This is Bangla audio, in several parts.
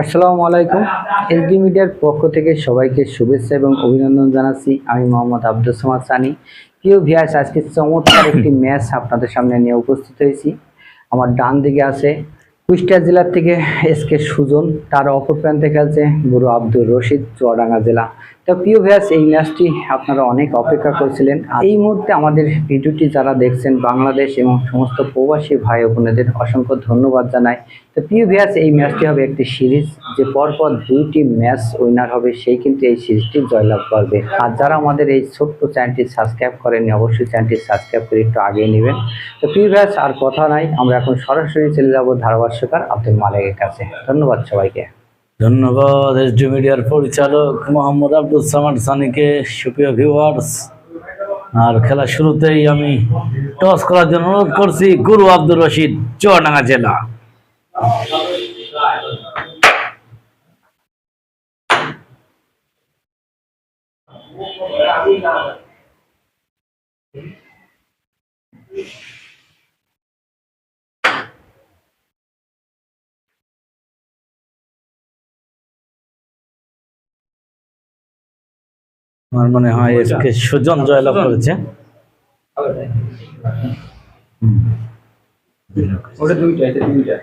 আসসালামু আলাইকুম। এসডি মিডিয়ার পক্ষ থেকে সবাইকে শুভেচ্ছা এবং অভিনন্দন জানাচ্ছি। আমি মোহাম্মদ আব্দুল সামাদ সানি। প্রিয় ভিয়াস আজকে চমৎকার একটি ম্যাচ আপনাদের সামনে নিয়ে উপস্থিত হয়েছি। আমার ডান দিকে আছে কুষ্টিয়া জেলার থেকে এস কে সুজন। তার অপর প্রান্তে খেলছে গুরু আব্দুর রশিদ, চুয়াডাঙ্গা জেলা। তো প্রিয় ভিয়াস এই ম্যাচটি আপনারা অনেক অপেক্ষা করছিলেন। এই মুহূর্তে আমাদের ভিডিওটি যারা দেখছেন, বাংলাদেশ এবং সমস্ত প্রবাসী ভাই বোনেদের অসংখ্য ধন্যবাদ জানাই। তো প্রিয় ভিয়াস এই ম্যাচটি হবে একটি সিরিজ যে পরপর দুইটি ম্যাচ উইনার হবে, সেই কিন্তু এই সিরিজটি জয়লাভ করবে। আর যারা আমাদের এই ছোট্ট চ্যানেলটি সাবস্ক্রাইব করেনি অবশ্যই চ্যানেলটি সাবস্ক্রাইব করে একটু আগিয়ে নেবেন। তো প্রিয় ভিয়াস আর কথা নাই, আমরা এখন সরাসরি চলে যাব ধারাভাষ্যকার আব্দুল মালিকের কাছে। ধন্যবাদ সবাইকে। ধন্যবাদ, এসডি মিডিয়ার পরিচালক মোহাম্মদ আব্দুল সামাদ সানিকে, সুপ্রিয় ভিউয়ার্স আর খেলা শুরুতেই আমি টস করার জন্য অনুরোধ করছি, গুরু আব্দুর রশিদ, চুয়াডাঙ্গা জেলা। আমার মনে হয় এসকে সুজন জয়লাভ করেছে। ওটা দুইটা এটা দুইটা।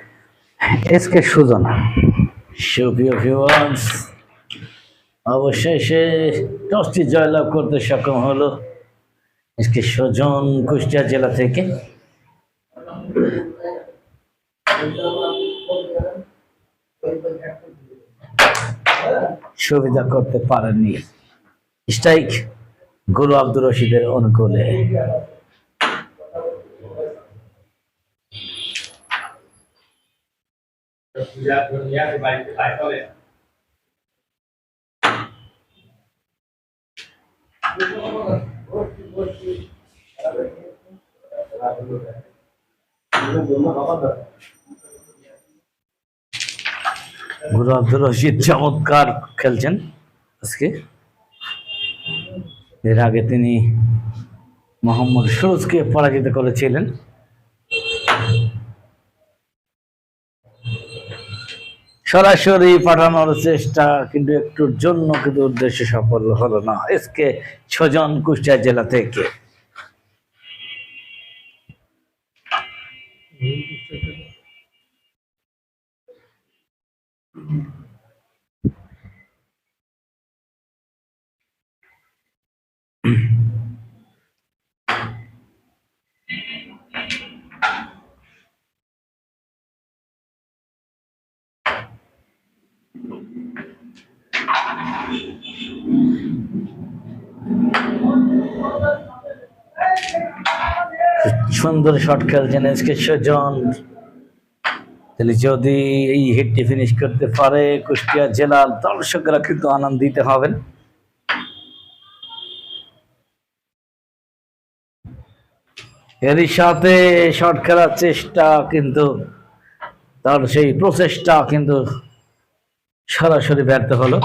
S K Sujan. সুপ্রিয় ভিউয়ার্স অবশ্যই সে টসটি জয়লাভ করতে সক্ষম হলো এসকে সুজন কুষ্টিয়া জেলা থেকে। সুবিধা করতে পারেননি। স্ট্রাইক গুরু আব্দুর রশিদের অনুকূলে গুরু আব্দুর রশিদ চমৎকার খেলছেন আজকে এর আগে তিনি মোহাম্মদ সুরজকে পরাজিত করেছিলেন। সরাসরি পাঠানোর চেষ্টা, কিন্তু একটুর জন্য কিন্তু উদ্দেশ্য সফল হলো না। এসকে ছজন কুষ্টিয়া জেলা থেকে। সুন্দর শট খেলছেন ছজন তাহলে যদি এই হিটটি ফিনিশ করতে পারে কুষ্টিয়া জেলার দর্শকরা কিন্তু আনন্দিত হবেন। এরই সাথে শট খেলার চেষ্টা কিন্তু, তার সেই প্রচেষ্টা কিন্তু সরাসরি ব্যর্থ হলো।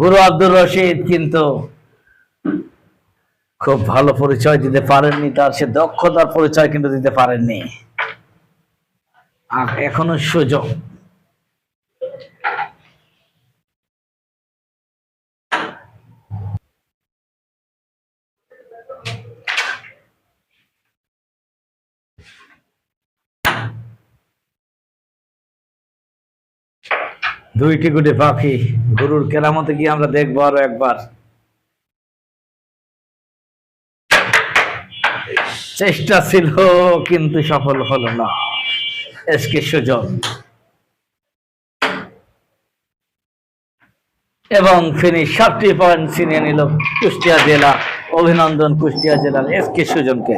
গুরু আব্দুর রশিদ কিন্তু খুব ভালো পরিচয় দিতে পারেননি, তার সে দক্ষতার পরিচয় কিন্তু দিতে পারেননি। আর এখনও সুযোগ দুইটি গুটি পাখি, গরুর কেরামতে কি আমরা দেখব আরও একবার। চেষ্টা ছিল, কিন্তু সফল হলো না। এসকে সুজন এবং ফিনিশ সাতটি পয়েন্ট ছিনিয়ে নিল কুষ্টিয়া জেলা, অভিনন্দন কুষ্টিয়া জেলার এসকে সুজনকে।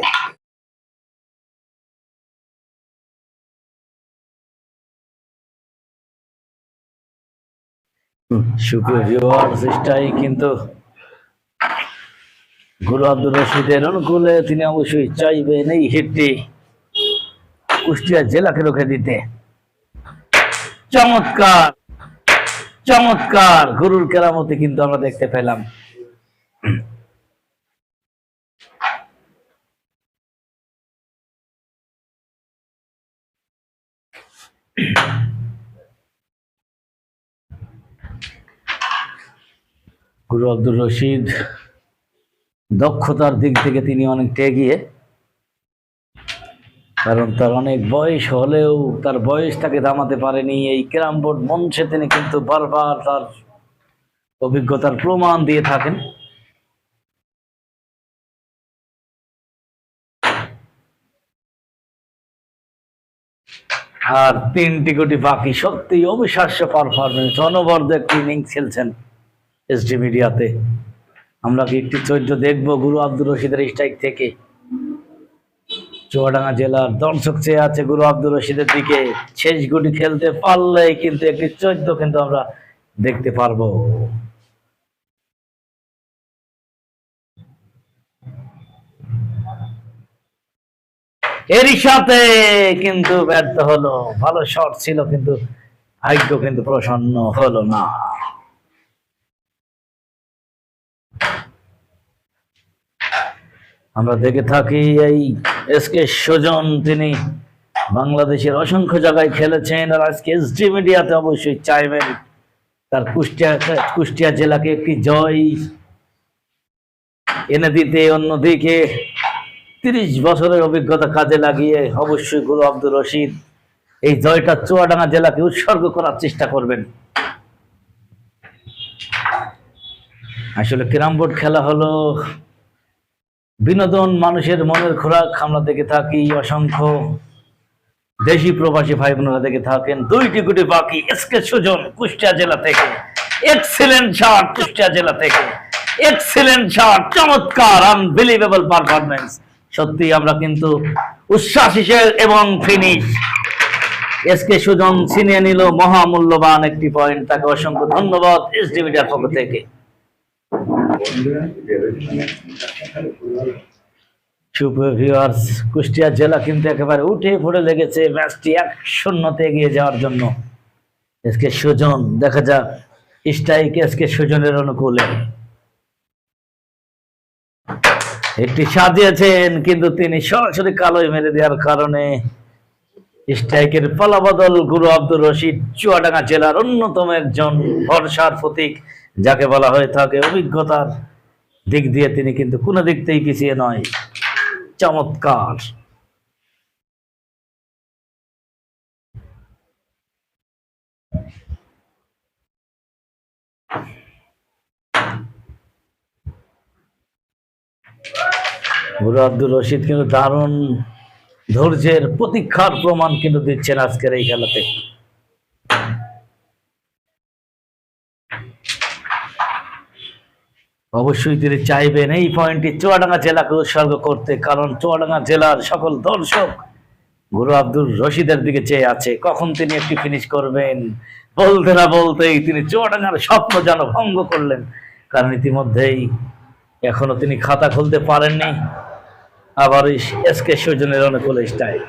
সুপ্রিয় কিন্তু গুরু আব্দুল রশিদের অনুকূলে তিনি অবশ্যই চাইবেন এই কুষ্টিয়া জেলাকে রুখে দিতে। চমৎকার চমৎকার, গুরুর কেরামতে কিন্তু আমরা দেখতে পেলাম। গুরু আব্দুর রশিদ, দক্ষতার দিক থেকে তিনি অনেকটা এগিয়ে। কারণ তার অনেক বয়স হলেও তার বয়স তাকে দামাতে পারেনি। এই ক্যারাম বোর্ড মঞ্চে তিনি কিন্তু বারবার তার অভিজ্ঞতার প্রমাণ দিয়ে থাকেন। আর তিনটি কোটি বাকি সত্যি অবিশ্বাস্য পারফরমেন্স অনবদ্য একটি ইনিংস খেলছেন। এসডি মিডিয়াতে। আমরা কি একটি চৈত্র দেখব গুরু আব্দুর রশিদের স্ট্রাইক থেকে? চুয়াডাঙ্গা জেলার দর্শক চেয়ে আছে গুরু আব্দুর রশিদের দিকে। শেষ গুটি খেলতে পারলেই কিন্তু একটি চৈত্র কিন্তু আমরা দেখতে পারব। এরই সাথে কিন্তু ব্যর্থ হলো। ভালো শট ছিল কিন্তু, ভাগ্য কিন্তু প্রসন্ন হলো না। আমরা দেখে থাকি এই এস কে সুজন, তিনি বাংলাদেশের অসংখ্য জায়গায় খেলেছেন আর আজকে এসডি মিডিয়াতে অবশ্যই চাইবেন তার কুষ্টিয়া কুষ্টিয়া জেলাকে একটি জয়। এনে দিতে অন্যদিকে তিরিশ বছরের অভিজ্ঞতা কাজে লাগিয়ে অবশ্যই গুরু আব্দুর রশিদ এই জয়টা চুয়াডাঙ্গা জেলাকে উৎসর্গ করার চেষ্টা করবেন। আসলে ক্যারাম বোর্ড খেলা হলো বিনোদন মানুষের মনের খোরাক আমরা দেখে থাকি, অসংখ্য দেশি প্রবাসী ভাই বোনেরা দেখে থাকেন। দুইটি গুটি বাকি এসকে সুজন, কুষ্টিয়া জেলা থেকে। এক্সিলেন্ট শট কুষ্টিয়া জেলা থেকে। এক্সিলেন্ট শট চমৎকার আনবিলিভেবল পারফরমেন্স সত্যি আমরা কিন্তু উচ্ছ্বাস হিসেবে এবং ফিনিশ এসকে সুজন ছিনিয়ে নিল, মহামূল্যবান একটি পয়েন্ট তাকে অসংখ্য ধন্যবাদ এস ডিভিডিয়ার পক্ষ থেকে। কুষ্টিয়া জেলা কিন্তু একেবারে উঠে পড়ে লেগেছে ম্যাচটি এক শূন্যতে এগিয়ে যাওয়ার জন্য। এসকে সুজন, দেখা যাক স্ট্রাইক এসকে সুজনের অনুকূলে। একটি সাজিয়েছেন কিন্তু তিনি সরাসরি কালোই মেরে দেওয়ার কারণে স্ট্রাইকের পালাবদল গুরু আব্দুর রশিদ চুয়াডাঙ্গা জেলার অন্যতম একজন ভরসার প্রতীক। যাকে বলা হয়ে থাকে অভিজ্ঞতার দিক দিয়ে তিনি কিন্তু কোনো দিক থেকেই পিছিয়ে নয়। চমৎকার। গুরু আব্দুর রশিদ কিন্তু দারুণ ধৈর্যের প্রতীক্ষার প্রমাণ কিন্তু দিচ্ছেন আজকের এই খেলাতে। অবশ্যই তিনি চাইবেন এই পয়েন্টটি চুয়াডাঙ্গা জেলাকে উৎসর্গ করতে, কারণ চুয়াডাঙ্গা জেলার সকল দর্শক গুরু আব্দুল রশিদের দিকে চেয়ে আছে। কখন তিনি একটি ফিনিশ করবেন? বলতে না বলতেই তিনি চুয়াডাঙ্গার স্বপ্ন যেন ভঙ্গ করলেন, কারণ ইতিমধ্যেই এখনও তিনি খাতা খুলতে পারেননি। আবার এস কে সৌজনের অনুকূল style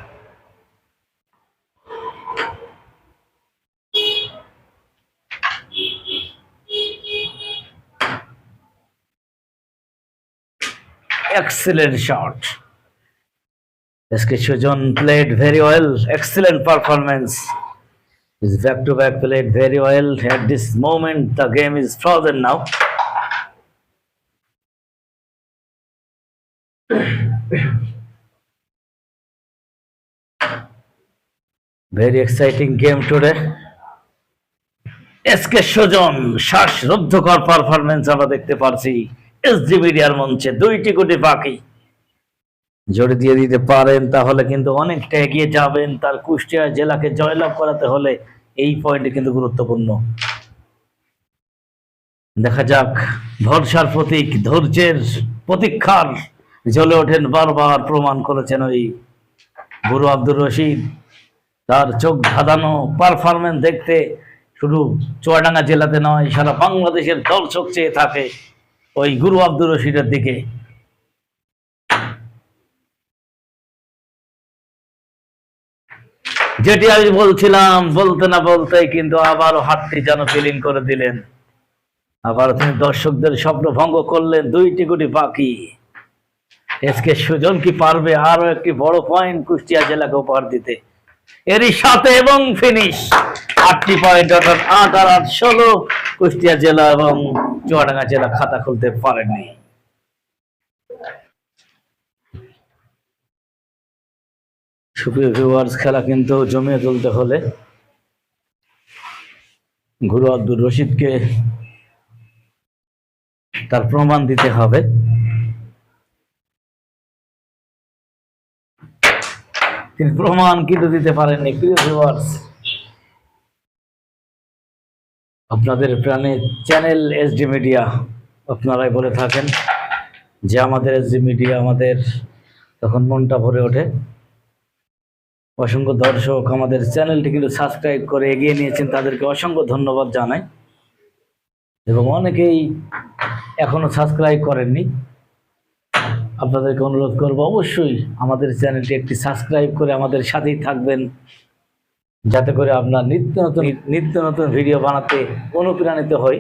excellent shot. SK Shujon played very well. Excellent performance. His back to back played very well. At this moment, the game is frozen now. Very exciting game today. SK Sujan শ্বাসরুদ্ধকর পারফরমেন্স আমরা দেখতে পারছি এসডি মিডিয়ার মঞ্চে দুইটি কোটি বাকি। জোরে দিয়ে দিতে পারেন, তাহলে কিন্তু অনেকটা এগিয়ে যাবেন। তার কুষ্টিয়া জেলাকে জয়লাভ করাতে হলে এই পয়েন্ট কিন্তু গুরুত্বপূর্ণ। দেখা যাক, ভরসার প্রতীক, ধৈর্যের প্রতীক্ষার জ্বলে ওঠেন বারবার প্রমাণ করেছেন ওই গুরু আব্দুর রশিদ। তার চোখ ধাঁধানো পারফরমেন্স দেখতে শুধু চুয়াডাঙ্গা জেলাতে নয়, সারা বাংলাদেশের দর্শক চেয়ে থাকে। ওই গুরু আব্দুর রশিদের দিকে। যেটি আমি বলছিলাম, বলতে না বলতে কিন্তু আবারও হাতটি যেন ফিলিং করে দিলেন। আবার তিনি দর্শকদের স্বপ্ন ভঙ্গ করলেন, দুইটি কোটি বাকি এসকে সুজন কি পারবে? আরও একটি বড় পয়েন্ট কুষ্টিয়া জেলাকে উপহার দিতে। এরই সাথে এবং ফিনিশ আটটি পয়েন্ট অর্থাৎ আট আর আট ষোলো কুষ্টিয়া জেলা এবং চুয়াডাঙ্গা জেলা খাতা খুলতে পারেননি। সুপ্রিয় ভিউয়ার্স খেলা কিন্তু জমিয়ে তুলতে হলে গুরু আব্দুর রশিদকে তার প্রমাণ দিতে হবে। তিনি প্রমাণ কিন্তু দিতে পারেননি। প্রিয় ভিউয়ার্স আপনাদের প্রাণে চ্যানেল এসডি মিডিয়া আপনারাই বলে থাকেন যে আমাদের এসডি মিডিয়া আমাদের তখন মনটা ভরে ওঠে। অসংখ্য দর্শক আমাদের চ্যানেলটি কিন্তু সাবস্ক্রাইব করে এগিয়ে নিয়েছেন, তাদেরকে অসংখ্য ধন্যবাদ জানাই। এবং অনেকেই এখনও সাবস্ক্রাইব করেননি। আপনাদেরকে অনুরোধ করব অবশ্যই আমাদের চ্যানেলটি একটি সাবস্ক্রাইব করে আমাদের সাথেই থাকবেন। যাতে করে আপনার নিত্য নতুন নিত্য নতুন ভিডিও বানাতে অনুপ্রাণিত হই।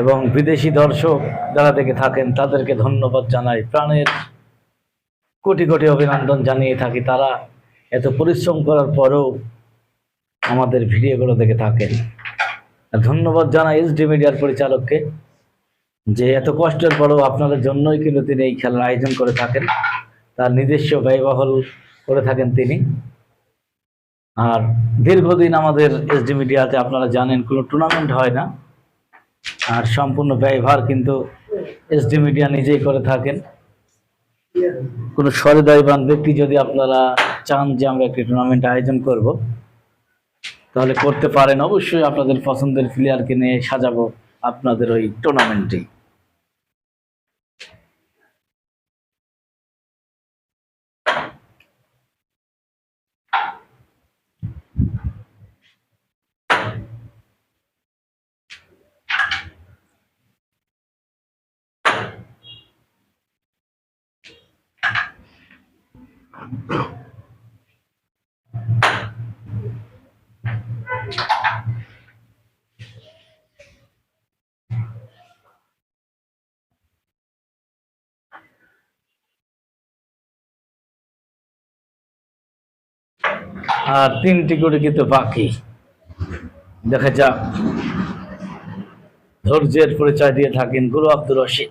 এবং বিদেশি দর্শক যারা দেখে থাকেন, তাদেরকে ধন্যবাদ জানাই। প্রাণের কোটি কোটি অভিনন্দন জানিয়ে থাকি তারা। এত পরিশ্রম করার পরেও আমাদের ভিডিওগুলো দেখে থাকেন। ধন্যবাদ জানাই এসডি মিডিয়ার পরিচালককে, যে এত কষ্টের পরেও আপনাদের জন্যই কিন্তু তিনি এই খেলার আয়োজন করে থাকেন। তার নিজস্ব ব্যয়বহুল করে থাকেন তিনি। আর দীর্ঘদিন আমাদের এসডি মিডিয়াতে আপনারা জানেন, কোনো টুর্নামেন্ট হয় না। আর সম্পূর্ণ ব্যয়ভার কিন্তু এসডি মিডিয়া নিজেই করে থাকেন। কোনো সহৃদয়বান ব্যক্তি যদি আপনারা চান যে আমরা একটি টুর্নামেন্ট আয়োজন করব, তাহলে করতে পারেন। অবশ্যই আপনাদের পছন্দের প্লেয়ারকে নিয়ে সাজাবো আপনাদের ওই টুর্নামেন্টে আর তিনটি করে কিন্তু বাকি। দেখা যাক। ধৈর্যের পরিচয় দিয়ে থাকেন গুরু আব্দুর রশিদ।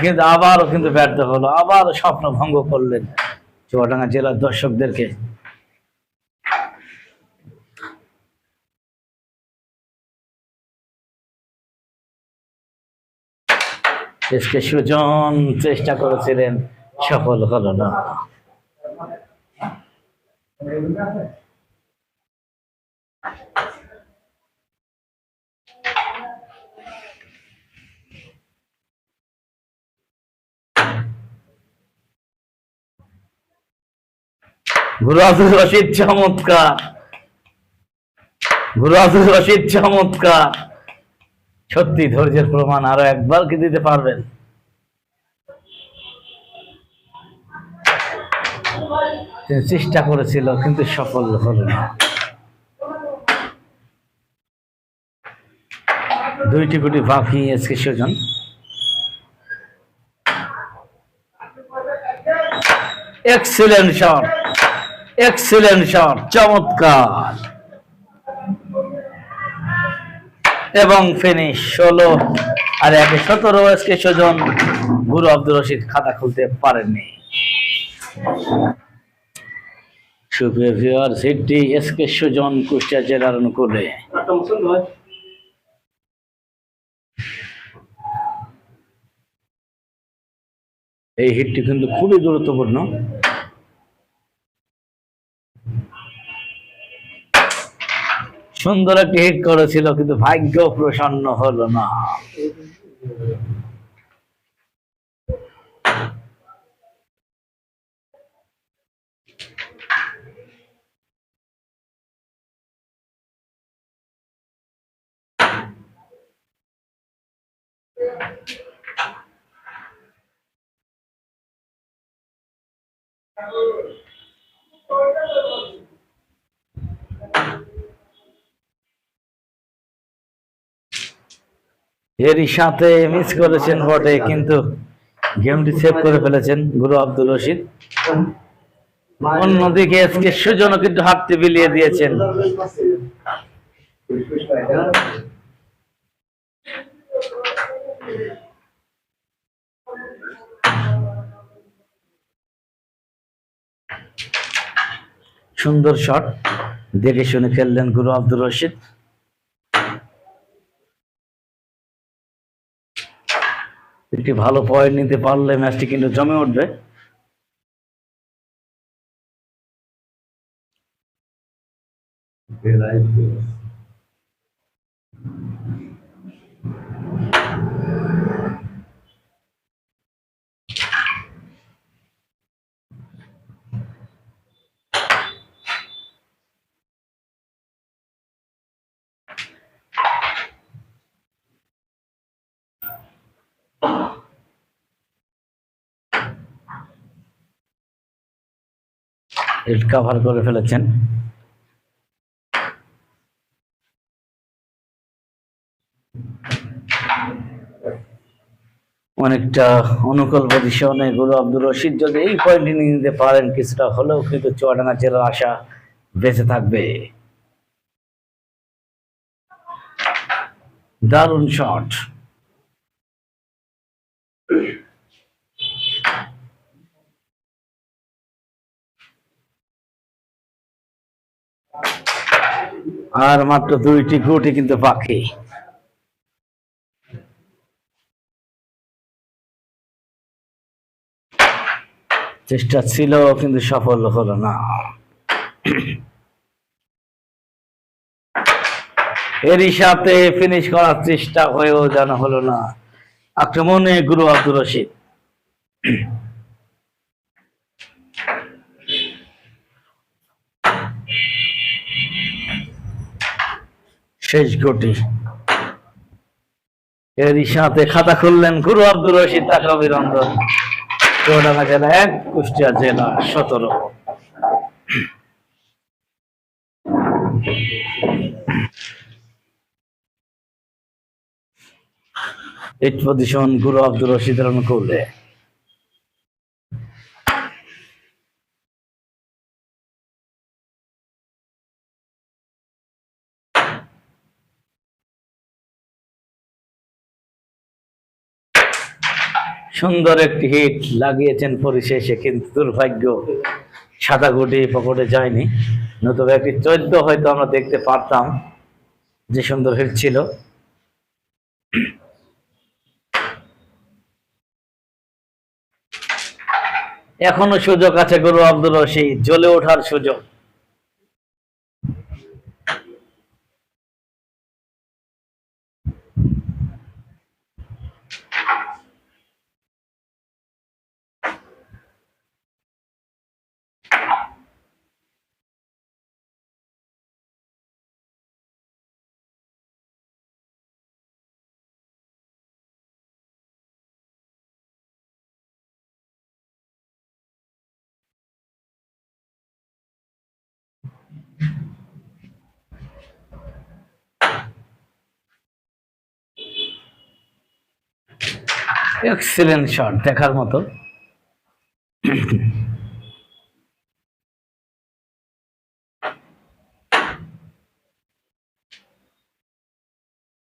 কিন্তু আবারও কিন্তু ব্যর্থ হলো আবার স্বপ্ন ভঙ্গ করলেন চুয়াডাঙ্গা জেলার দর্শকদেরকে। এসকে সুজন চেষ্টা করেছিলেন, সফল হলো না। গুরু রশিদ, চমৎকার। রশিদ, চমৎকার। সত্যি, ধৈর্যের প্রমাণ আরও একবার কি দিতে পারবেন? চেষ্টা করেছিল, কিন্তু সফল হলো না। দুইটি গুটি বাকি SK Sujan. Excellent shot excellent shot চমৎকার। এবং ফিনিশ ষোলো। আর একে সতেরো এসকে সুজন গুরু আব্দুর রশিদ খাতা খুলতে পারেননি। এই হিটটি কিন্তু খুবই গুরুত্বপূর্ণ। সুন্দর একটি হিট করেছিল কিন্তু ভাগ্য প্রসন্ন হলো না। এরই সাথে মিস করেছেন বটে, কিন্তু গেমটি সেভ করে ফেলেছেন গুরু আব্দুল রশিদ। অন্যদিকে আজকে সুজনও কিন্তু হাতটি বিলিয়ে দিয়েছেন। সুন্দর শট দেখে শুনে খেললেন গুরু আব্দুল রশিদ। একটি ভালো পয়েন্ট নিতে পারলে ম্যাচটি কিন্তু জমে উঠবে। কাভার করে ফেলেছেন। অনেকটা অনুকূল পজিশনে গুরু আব্দুল রশিদ যদি এই পয়েন্টটি নিয়ে নিতে পারেন, কিছুটা হলেও কিন্তু চুয়াডাঙ্গা জেলার আশা বেঁচে থাকবে। দারুণ শট আর মাত্র দুইটি গুটি কিন্তু বাকি। চেষ্টা ছিল, কিন্তু সফল হলো না। এরই সাথে ফিনিশ করার চেষ্টা হয়েও জানা হলো না। আক্রমণে গুরু আব্দুর রশিদ। শেষ গুটি এরই সাথে খাতা খুললেন গুরু আব্দুর রশিদ টাকা অভিনন্দন চৌডাঙ্গা জেলা এক কুষ্টিয়া জেলা সতেরো। এইট গুরু আব্দুর অনুকূলে সুন্দর একটি হিট লাগিয়েছেন পরিশেষে, কিন্তু দুর্ভাগ্য সাদা গুটি পকেটে যায়নি। নতুবা একটি চোদ্দ হয়তো আমরা দেখতে পারতাম যে সুন্দর হিট ছিল। এখনও সুযোগ আছে গুরু আব্দুল রশিদ জ্বলে ওঠার সুযোগ। এক্সিলেন্ট শট দেখার মতো।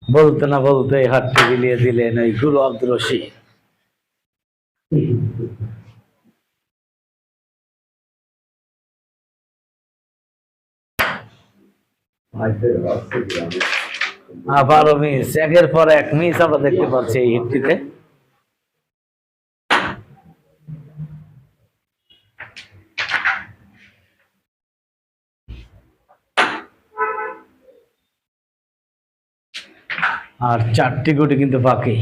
বলতে না বলতে হাতটি বিলিয়ে দিলেন ওই গুরু আব্দুল আবারও মিস একের পর এক মিস আমরা দেখতে পাচ্ছি এই হিটটিতে। আর চারটি গুটি কিন্তু বাকি।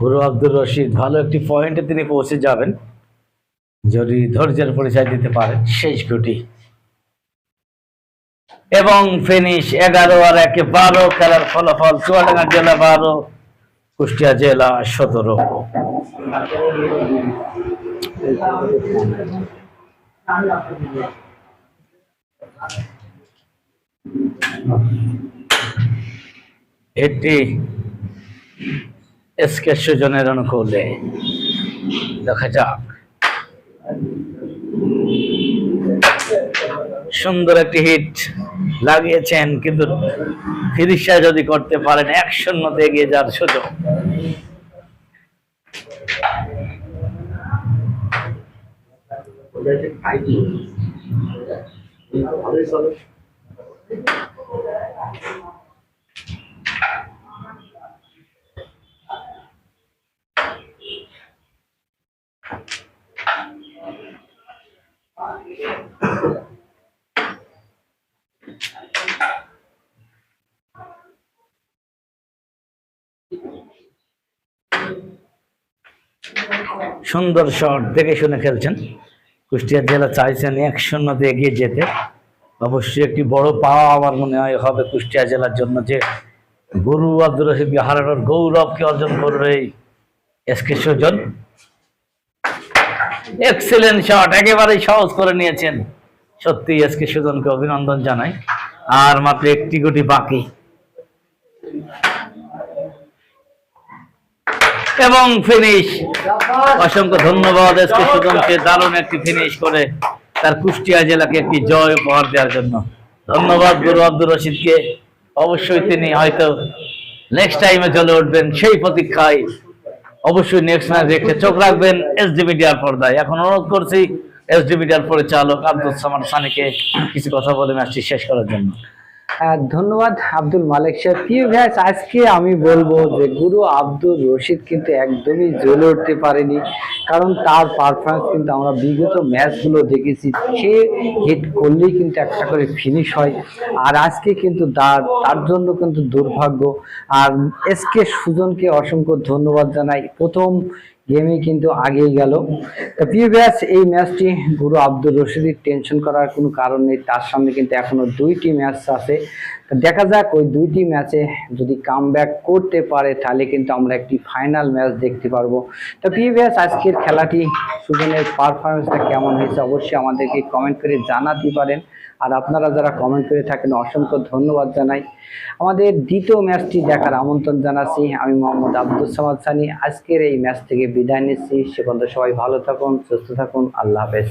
গুরু আব্দুর রশিদ, ভালো একটি পয়েন্টে তিনি পৌঁছে যাবেন। যদি ধৈর্যের পরিচয় দিতে পারেন, শেষ গুটি। এবং ফিনিশ এগারো আর একে বারো খেলার ফলাফল চুয়াডাঙ্গা জেলা বারো। কুষ্টিয়া জেলা সতেরো এটি এসকে সুজনের অনুকূলে। দেখা যাক। সুন্দর একটি হিট লাগিয়েছেন কিন্তু ফিরিশা যদি করতে পারেন এক শূন্যতে এগিয়ে যাওয়ার সুযোগ। সুন্দর শট দেখে শুনে খেলছেন। কুষ্টিয়া জেলা চাইছেন এক শূন্যতে এগিয়ে যেতে। অবশ্যই একটি বড় পাওয়া আমার মনে হয় হবে কুষ্টিয়া জেলার জন্য যে গুরু আব্দুর রশিদকে হারানোর গৌরবকে অর্জন করবে এই এসকে সুজন। এক্সেলেন্ট শট একেবারেই সহজ করে নিয়েছেন। সত্যি এসকে সুজনকে অভিনন্দন জানাই। আর মাত্র একটি গুটি বাকি। এবং ফিনিশ অসংখ্য ধন্যবাদ এসকে সুজনকে দারুণ একটি ফিনিশ করে তার কুষ্টিয়া জেলাকে একটি জয় উপহার দেওয়ার জন্য। ধন্যবাদ গুরু আব্দুর রশিদকে। অবশ্যই তিনি হয়তো নেক্সট টাইমে চলে উঠবেন সেই প্রতীক্ষায়। অবশ্যই নেক্সট ম্যাচ দেখতে চোখ রাখবেন এসডি মিডিয়ার পর্দায়। এখন অনুরোধ করছি এসডি মিডিয়ার পরিচালক আব্দুল সামান সানিকে কিছু কথা বলে ম্যাচটি শেষ করার জন্য। ধন্যবাদ আব্দুল মালিক সাহেব। প্রিয় আজকে আমি বলব যে গুরু আব্দুল রশিদ কিন্তু একদমই জ্বলে উঠতে পারেনি, কারণ তার পারফরমেন্স কিন্তু আমরা বিগত ম্যাচগুলো দেখেছি, সে হিট করলেই কিন্তু একটা করে ফিনিশ হয়। আর আজকে কিন্তু তার তার জন্য কিন্তু দুর্ভাগ্য। আর এসকে সুজনকে অসংখ্য ধন্যবাদ জানাই। প্রথম গেমে কিন্তু আগেই গেল। তো প্রিয় ব্যাচ এই ম্যাচটি গুরু আব্দুল রশিদের টেনশন করার কোনো কারণ নেই। তার সামনে কিন্তু এখনও দুইটি ম্যাচ আছে। দেখা যাক, ওই দুইটি ম্যাচে যদি কাম করতে পারে, তাহলে কিন্তু আমরা একটি ফাইনাল ম্যাচ দেখতে পারব। তো প্রিয় ব্যাচ আজকের খেলাটি সুজনের পারফরমেন্সটা কেমন হয়েছে, অবশ্যই আমাদেরকে কমেন্ট করে জানাতে পারেন। আর আপনারা যারা কমেন্ট করে থাকেন, অসংখ্য ধন্যবাদ জানাই। আমাদের দ্বিতীয় ম্যাচটি দেখার আমন্ত্রণ জানাচ্ছি আমি মোহাম্মদ আব্দুল সামাদ সানি। আজকের এই ম্যাচ থেকে বিদায় নিচ্ছি। সে সবাই ভালো থাকুন, সুস্থ থাকুন। আল্লাহ হাফেজ।